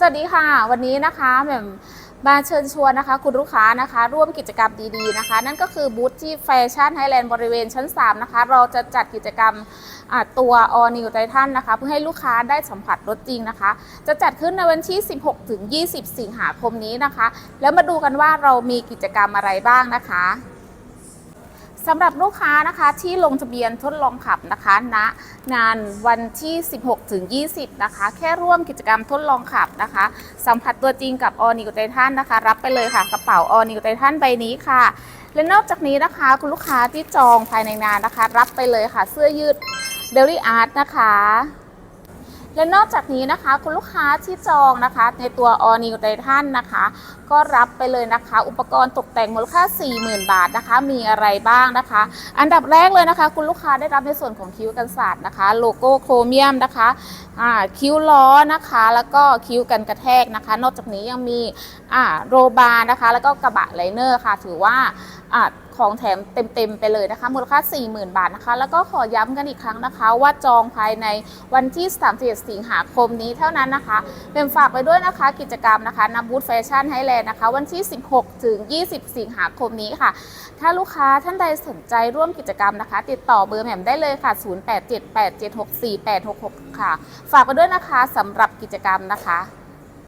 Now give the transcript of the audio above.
สวัสดีค่ะ วันนี้นะคะแหม่มมาเชิญชวนนะคะ คุณลูกค้านะคะ ร่วมกิจกรรมดีๆนะคะ นั่นก็คือบูธที่แฟชั่นไฮแลนด์บริเวณชั้น 3 นะคะ เราจะจัดกิจกรรมตัว All New Titan นะคะ เพื่อให้ลูกค้าได้สัมผัสรถจริงนะคะ จะจัดขึ้นในวันที่ 16 ถึง 20 สิงหาคมนี้นะคะ แล้วมาดูกันว่าเรามีกิจกรรมอะไรบ้างนะคะ สำหรับลูกค้านะคะที่ลงทะเบียนทดลองขับนะคะณนะงานวันที่ 16 ถึง 20 นะคะ แค่ร่วมกิจกรรมทดลองขับนะคะ สัมผัสตัวจริงกับ All New Titan นะคะ รับไปเลยค่ะกระเป๋า All New Titan ใบนี้ค่ะ และนอกจากนี้นะคะคุณลูกค้าที่จองภายในงานนะคะ รับไปเลยค่ะเสื้อยืดเดลี่อาร์ตนะคะ และนอกจากนี้นะคะคุณลูกค้าที่จองนะคะ ในตัว All New Titan นะคะ ก็รับไปเลยนะคะ อุปกรณ์ตกแต่งมูลค่า 40,000 บาทนะคะ มีอะไรบ้างนะคะ อันดับแรกเลยนะคะ คุณลูกค้าได้รับในส่วนของคิ้วกันศาสตร์นะคะ โลโก้โครเมียมนะคะคิ้วล้อนะคะ แล้วก็คิ้วกันกระแทกนะคะ นอกจากนี้ยังมีโรบาร์นะคะ แล้วก็กระบะไลเนอร์ค่ะ ถือว่า ของแถมเต็มๆไปเลยนะคะ มูลค่า 40,000 บาทนะคะ แล้วก็ขอย้ำกันอีกครั้งนะคะ ว่าจองภายในวันที่31สิงหาคมนี้เท่านั้นนะคะเป็นฝากไปด้วยนะคะ กิจกรรมนะคะนำบูธแฟชั่นไฮแลนด์นะคะ วันที่ 16 ถึง 20 สิงหาคมนี้ค่ะ ถ้าลูกค้าท่านใดสนใจร่วมกิจกรรมนะคะ ติดต่อเบอร์แหม่มได้เลยค่ะ 0878764866 ค่ะ ฝากไปด้วยนะคะสำหรับกิจกรรมนะคะ